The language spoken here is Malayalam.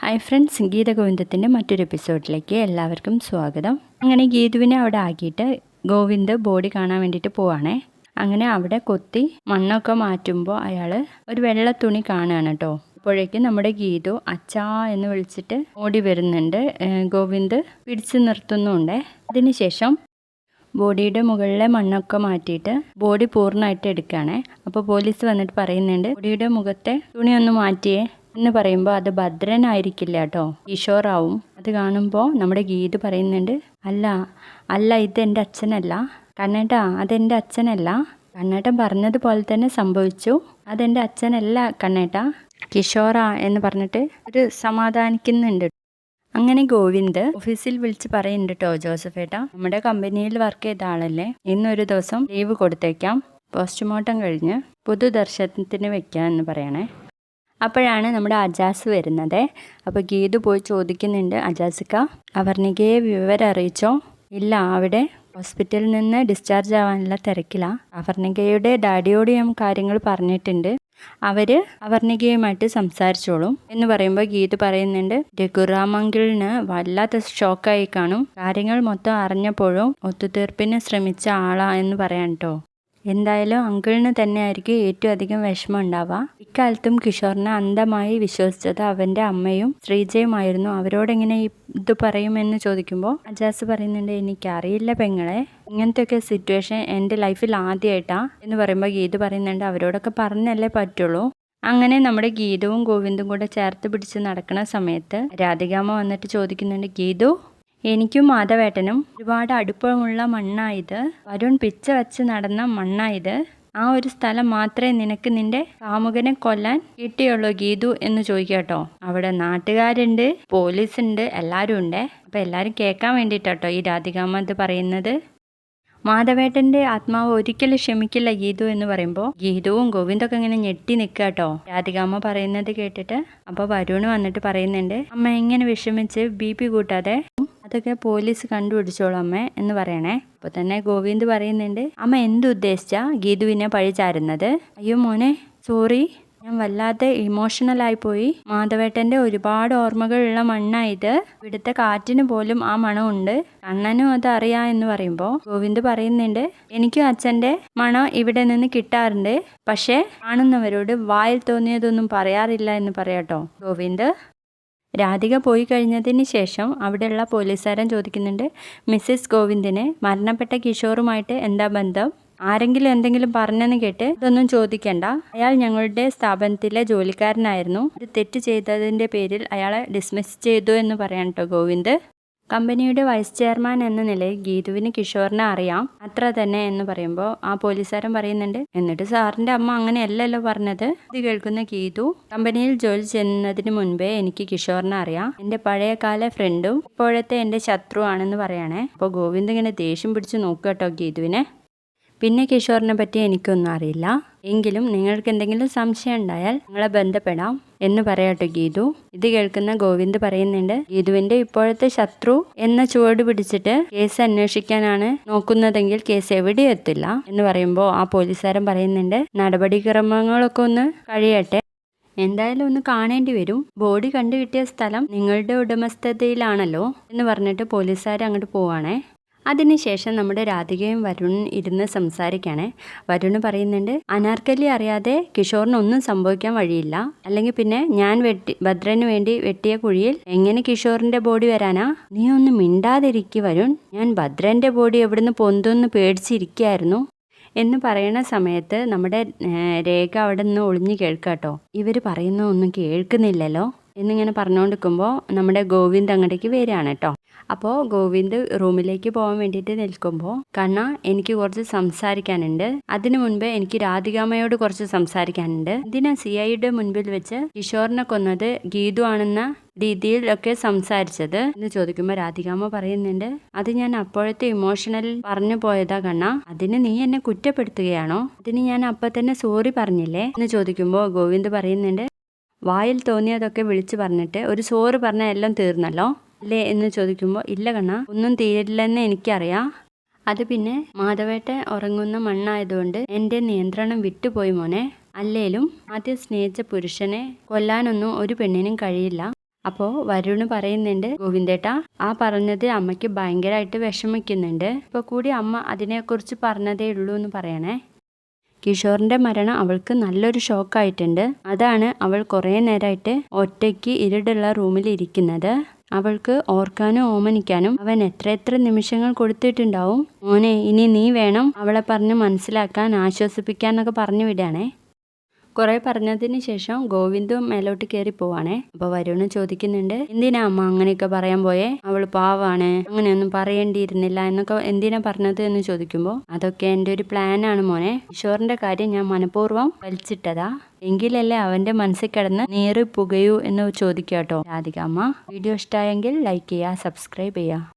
ഹായ് ഫ്രണ്ട്സ് ഗീത ഗോവിന്ദത്തിന്റെ മറ്റൊരു എപ്പിസോഡിലേക്ക് എല്ലാവർക്കും സ്വാഗതം. അങ്ങനെ ഗീതുവിനെ അവിടെ ആക്കിയിട്ട് ഗോവിന്ദ് ബോഡി കാണാൻ വേണ്ടിയിട്ട് പോവാണേ. അങ്ങനെ അവിടെ കൊത്തി മണ്ണൊക്കെ മാറ്റുമ്പോൾ അയാൾ ഒരു വെള്ള തുണി കാണുകയാണ് കേട്ടോ. അപ്പോഴേക്കും നമ്മുടെ ഗീതു അച്ചാ എന്ന് വിളിച്ചിട്ട് ഓടി വരുന്നുണ്ട്. ഗോവിന്ദ് പിടിച്ചു നിർത്തുന്നുണ്ട്. അതിനുശേഷം ബോഡിയുടെ മുകളിലെ മണ്ണൊക്കെ മാറ്റിയിട്ട് ബോഡി പൂർണമായിട്ട് എടുക്കുകയാണേ. അപ്പോൾ പോലീസ് വന്നിട്ട് പറയുന്നുണ്ട് ബോഡിയുടെ മുഖത്തെ തുണിയൊന്ന് മാറ്റിയേ. എന്ന് പറയുമ്പോൾ അത് ഭദ്രനായിരിക്കില്ല കേട്ടോ. കിഷോറാവും അത് കാണുമ്പോൾ നമ്മുടെ ഗീത് പറയുന്നുണ്ട് അല്ല അല്ല ഇത് എന്റെ അച്ഛനല്ല. കണ്ണേട്ടാ അതെന്റെ അച്ഛനല്ല. കണ്ണേട്ടൻ പറഞ്ഞതുപോലെ തന്നെ സംഭവിച്ചു. അതെന്റെ അച്ഛനല്ല കണ്ണേട്ട. കിഷോറ എന്ന് പറഞ്ഞിട്ട് ഒരു സമാധാനിക്കുന്നുണ്ട്. അങ്ങനെ ഗോവിന്ദ് ഓഫീസിൽ വിളിച്ച് പറയുന്നുണ്ട് കേട്ടോ ജോസഫേട്ടാ നമ്മുടെ കമ്പനിയിൽ വർക്ക് ചെയ്ത ആളല്ലേ? ഇന്നൊരു ദിവസം ലീവ് കൊടുത്തേക്കാം. പോസ്റ്റ്മോർട്ടം കഴിഞ്ഞ് പൊതുദർശനത്തിന് വെക്കാം എന്ന് പറയണേ. അപ്പോഴാണ് നമ്മുടെ അജാസ് വരുന്നത്. അപ്പോൾ ഗീതു പോയി ചോദിക്കുന്നുണ്ട് അജാസിക്ക അവർണികയെ വിവരം അറിയിച്ചോ ഇല്ല അവിടെ ഹോസ്പിറ്റലിൽ നിന്ന് ഡിസ്ചാർജ് ആവാനുള്ള തിരക്കിലാണ് അവർണികയുടെ ഡാഡിയോട് ഞാൻ കാര്യങ്ങൾ പറഞ്ഞിട്ടുണ്ട്. അവർ അവർണികയുമായിട്ട് സംസാരിച്ചോളും. എന്ന് പറയുമ്പോൾ ഗീത് പറയുന്നുണ്ട് രഘുറാമങ്കിളിന് വല്ലാത്ത ഷോക്കായി കാണും. കാര്യങ്ങൾ മൊത്തം അറിഞ്ഞപ്പോഴും ഒത്തുതീർപ്പിന് ശ്രമിച്ച ആളാ എന്ന് പറയാൻ കേട്ടോ എന്തായാലും അങ്കിളിന് തന്നെയായിരിക്കും ഏറ്റവും അധികം വിഷമം ഉണ്ടാവുക ഇക്കാലത്തും കിഷോറിനെ അന്ധമായി വിശ്വസിച്ചത് അവന്റെ അമ്മയും ശ്രീജയുമായിരുന്നു. അവരോടെങ്ങനെ ഇത് പറയുമെന്ന് ചോദിക്കുമ്പോൾ അജാസ് പറയുന്നുണ്ട് എനിക്കറിയില്ല പെങ്ങളെ ഇങ്ങനത്തെയൊക്കെ സിറ്റുവേഷൻ എന്റെ ലൈഫിൽ ആദ്യമായിട്ടാണ് എന്ന് പറയുമ്പോൾ ഗീത് പറയുന്നുണ്ട് അവരോടൊക്കെ പറഞ്ഞല്ലേ പറ്റുള്ളൂ. അങ്ങനെ നമ്മുടെ ഗീതവും ഗോവിന്ദും കൂടെ ചേർത്ത് പിടിച്ച് നടക്കുന്ന സമയത്ത് രാധികാമ്മ വന്നിട്ട് ചോദിക്കുന്നുണ്ട് ഗീതു എനിക്കും മാധവേട്ടനും ഒരുപാട് അടുപ്പമുള്ള മണ്ണായത്. വരുൺ പിച്ച വെച്ച് നടന്ന മണ്ണായത്. ആ ഒരു സ്ഥലം മാത്രമേ നിനക്ക് നിന്റെ കാമുകനെ കൊല്ലാൻ കിട്ടിയുള്ളൂ ഗീതു എന്ന് ചോദിക്കാട്ടോ അവിടെ നാട്ടുകാരുണ്ട് പോലീസ് ഉണ്ട് എല്ലാവരും ഉണ്ട്. അപ്പം എല്ലാവരും കേൾക്കാൻ വേണ്ടിയിട്ടാട്ടോ ഈ രാധികാമ്മ ഇത് പറയുന്നത്. മാധവേട്ടന്റെ ആത്മാവ് ഒരിക്കലും ക്ഷമിക്കില്ല ഗീതു എന്ന് പറയുമ്പോൾ ഗീതുവും ഗോവിന്ദൊക്കെ ഇങ്ങനെ ഞെട്ടി നിൽക്കുക രാധികാമ പറയുന്നത് കേട്ടിട്ട് അപ്പോൾ വരുണ് വന്നിട്ട് പറയുന്നുണ്ട് അമ്മ എങ്ങനെ വിഷമിച്ച് ബി പി കൂട്ടാതെ അതൊക്കെ പോലീസ് കണ്ടുപിടിച്ചോളൂ അമ്മ എന്ന് പറയണേ. അപ്പോൾ തന്നെ ഗോവിന്ദ് പറയുന്നുണ്ട് അമ്മ എന്ത് ഉദ്ദേശിച്ചാ ഗീതുവിനെ പഴിചാരുന്നത് അയ്യോ മോനെ സോറി. ഞാൻ വല്ലാതെ ഇമോഷണൽ ആയി പോയി. മാധവേട്ടന്റെ ഒരുപാട് ഓർമ്മകളുള്ള മണ്ണായത് ഇവിടുത്തെ കാറ്റിന് പോലും ആ മണമുണ്ട്. കണ്ണനും അത് അറിയാ എന്ന് പറയുമ്പോൾ ഗോവിന്ദ് പറയുന്നുണ്ട് എനിക്കും അച്ഛന്റെ മണം ഇവിടെ നിന്ന് കിട്ടാറുണ്ട്. പക്ഷേ കാണുന്നവരോട് വായിൽ തോന്നിയതൊന്നും പറയാറില്ല എന്ന് പറയാട്ടോ ഗോവിന്ദ്. രാധിക പോയി കഴിഞ്ഞതിന് ശേഷം അവിടെയുള്ള പോലീസുകാരൻ ചോദിക്കുന്നുണ്ട് മിസ്സിസ് ഗോവിന്ദിനെ മരണപ്പെട്ട കിഷോറുമായിട്ട് എന്താ ബന്ധം? ആരെങ്കിലും എന്തെങ്കിലും പറഞ്ഞെന്ന് കേട്ട് ഇതൊന്നും ചോദിക്കണ്ട. അയാൾ ഞങ്ങളുടെ സ്ഥാപനത്തിലെ ജോലിക്കാരനായിരുന്നു. ഒരു തെറ്റ് ചെയ്തതിന്റെ പേരിൽ അയാളെ ഡിസ്മിസ് ചെയ്തു എന്ന് പറയാൻ കേട്ടോ ഗോവിന്ദ്. കമ്പനിയുടെ വൈസ് ചെയർമാൻ എന്ന നിലയിൽ ഗീതുവിന് കിഷോറിനെ അറിയാം. അത്ര തന്നെ എന്ന് പറയുമ്പോൾ ആ പോലീസുകാരൻ പറയുന്നുണ്ട് എന്നിട്ട് സാറിന്റെ അമ്മ അങ്ങനെയല്ലല്ലോ പറഞ്ഞത്? ഇത് കേൾക്കുന്ന ഗീതു കമ്പനിയിൽ ജോലി ചെയ്യുന്നതിന് മുൻപേ എനിക്ക് കിഷോറിനെ അറിയാം. എന്റെ പഴയകാല ഫ്രണ്ടും ഇപ്പോഴത്തെ എന്റെ ശത്രുവാണെന്ന് പറയണേ. അപ്പോൾ ഗോവിന്ദ് ഇങ്ങനെ ദേഷ്യം പിടിച്ച് നോക്കുക കേട്ടോ ഗീതുവിനെ. പിന്നെ കിഷോറിനെ പറ്റി എനിക്കൊന്നും അറിയില്ല. എങ്കിലും നിങ്ങൾക്ക് എന്തെങ്കിലും സംശയം ഉണ്ടായാൽ നിങ്ങളെ ബന്ധപ്പെടാം. എന്ന് പറയട്ടെ ഗീതു. ഇത് കേൾക്കുന്ന ഗോവിന്ദ് പറയുന്നുണ്ട് ഗീതുവിന്റെ ഇപ്പോഴത്തെ ശത്രു എന്ന ചുവട് പിടിച്ചിട്ട് കേസ് അന്വേഷിക്കാനാണ് നോക്കുന്നതെങ്കിൽ കേസ് എവിടെ എത്തില്ല എന്ന് പറയുമ്പോൾ ആ പോലീസുകാരൻ പറയുന്നുണ്ട് നടപടിക്രമങ്ങളൊക്കെ ഒന്ന് കഴിയട്ടെ. എന്തായാലും ഒന്ന് കാണേണ്ടി വരും. ബോഡി കണ്ടുകിട്ടിയ സ്ഥലം നിങ്ങളുടെ ഉടമസ്ഥതയിലാണല്ലോ എന്ന് പറഞ്ഞിട്ട് പോലീസുകാർ അങ്ങോട്ട് പോവാണേ. അതിനുശേഷം നമ്മുടെ രാധികയും വരുണും ഇരുന്ന് സംസാരിക്കുകയാണ് വരുണ് പറയുന്നുണ്ട് അനാർക്കലി അറിയാതെ കിഷോറിന് ഒന്നും സംഭവിക്കാൻ വഴിയില്ല. അല്ലെങ്കിൽ പിന്നെ ഞാൻ വെട്ടി ഭദ്രന് വേണ്ടി വെട്ടിയ കുഴിയിൽ എങ്ങനെ കിഷോറിന്റെ ബോഡി വരാനാ? നീ ഒന്ന് മിണ്ടാതിരിക്കുക വരുൺ. ഞാൻ ഭദ്രന്റെ ബോഡി എവിടുന്ന് പൊന്തൊന്ന് പേടിച്ചിരിക്കുകയായിരുന്നു എന്ന് പറയുന്ന സമയത്ത് നമ്മുടെ രേഖ അവിടെ നിന്ന് ഒളിഞ്ഞു കേൾക്കാട്ടോ. ഇവർ പറയുന്ന ഒന്നും കേൾക്കുന്നില്ലല്ലോ. എന്നിങ്ങനെ പറഞ്ഞുകൊണ്ടിരിക്കുമ്പോൾ നമ്മുടെ ഗോവിന്ദ് അങ്ങോട്ടേക്ക് വരികയാണ് കേട്ടോ. അപ്പോൾ ഗോവിന്ദ് റൂമിലേക്ക് പോകാൻ വേണ്ടിയിട്ട് നിൽക്കുമ്പോൾ കണ്ണ എനിക്ക് കുറച്ച് സംസാരിക്കാനുണ്ട്. അതിനു മുൻപ് എനിക്ക് രാധികാമ്മയോട് കുറച്ച് സംസാരിക്കാനുണ്ട്. എന്തിനാ സി ഐയുടെ മുൻപിൽ വെച്ച് കിഷോറിനെ കൊന്നത് ഗീതു ആണെന്ന രീതിയിലൊക്കെ സംസാരിച്ചത്? എന്ന് ചോദിക്കുമ്പോൾ രാധികാമ്മ പറയുന്നുണ്ട് അത് ഞാൻ അപ്പോഴത്തെ ഇമോഷണൽ പറഞ്ഞു പോയതാ കണ്ണ. അതിന് നീ എന്നെ കുറ്റപ്പെടുത്തുകയാണോ? അതിന് ഞാൻ അപ്പം തന്നെ സോറി പറഞ്ഞില്ലേ? എന്ന് ചോദിക്കുമ്പോൾ ഗോവിന്ദ് പറയുന്നുണ്ട് വായിൽ തോന്നിയതൊക്കെ വിളിച്ചു പറഞ്ഞിട്ട് ഒരു സോറ് പറഞ്ഞാൽ എല്ലാം തീർന്നല്ലോ? അല്ലേ എന്ന് ചോദിക്കുമ്പോൾ ഇല്ല കണ്ണ ഒന്നും തീരില്ലെന്ന് എനിക്കറിയാം. അത് പിന്നെ മാധവേട്ട ഉറങ്ങുന്ന മണ്ണായതുകൊണ്ട് എന്റെ നിയന്ത്രണം വിട്ടുപോയി മോനെ. അല്ലേലും ആദ്യം സ്നേഹിച്ച പുരുഷനെ കൊല്ലാനൊന്നും ഒരു പെണ്ണിനും കഴിയില്ല. അപ്പോൾ വരുണ് പറയുന്നുണ്ട് ഗോവിന്ദേട്ട ആ പറഞ്ഞത് അമ്മയ്ക്ക് ഭയങ്കരമായിട്ട് വിഷമിക്കുന്നുണ്ട്. ഇപ്പോൾ കൂടി അമ്മ അതിനെക്കുറിച്ച് പറഞ്ഞതേ ഉള്ളൂ എന്ന് പറയണേ. കിഷോറിന്റെ മരണം അവൾക്ക് നല്ലൊരു ഷോക്കായിട്ടുണ്ട് അതാണ് അവൾ കുറേ നേരമായിട്ട് ഒറ്റയ്ക്ക് ഇരുടുള്ള റൂമിൽ ഇരിക്കുന്നത്. അവൾക്ക് ഓർക്കാനും ഓമനിക്കാനും അവൻ എത്ര എത്ര നിമിഷങ്ങൾ കൊടുത്തിട്ടുണ്ടാവും. മോനെ ഇനി നീ വേണം അവളെ പറഞ്ഞ് മനസ്സിലാക്കാൻ ആശ്വസിപ്പിക്കാൻ എന്നൊക്കെ പറഞ്ഞു വിടാണേ കുറെ പറഞ്ഞതിന് ശേഷം ഗോവിന്ദും മേലോട്ട് കയറി പോവാണേ. അപ്പൊ വരുണ് ചോദിക്കുന്നുണ്ട് എന്തിനാ അമ്മ അങ്ങനെയൊക്കെ പറയാൻ പോയേ? അവൾ പാവാണ് അങ്ങനെയൊന്നും പറയേണ്ടിയിരുന്നില്ല എന്നൊക്കെ എന്തിനാ പറഞ്ഞത്? എന്ന് ചോദിക്കുമ്പോൾ അതൊക്കെ എന്റെ ഒരു പ്ലാനാണ് മോനെ. കിഷോറിന്റെ കാര്യം ഞാൻ മനഃപൂർവം വലിച്ചിട്ടതാ. എങ്കിലല്ലേ അവന്റെ മനസ്സിൽ കിടന്ന് നീറി പുകയൂ എന്ന് ചോദിക്കാട്ടോ രാധിക അമ്മ വീഡിയോ ഇഷ്ടമായെങ്കിൽ ലൈക്ക് ചെയ്യുക സബ്സ്ക്രൈബ് ചെയ്യുക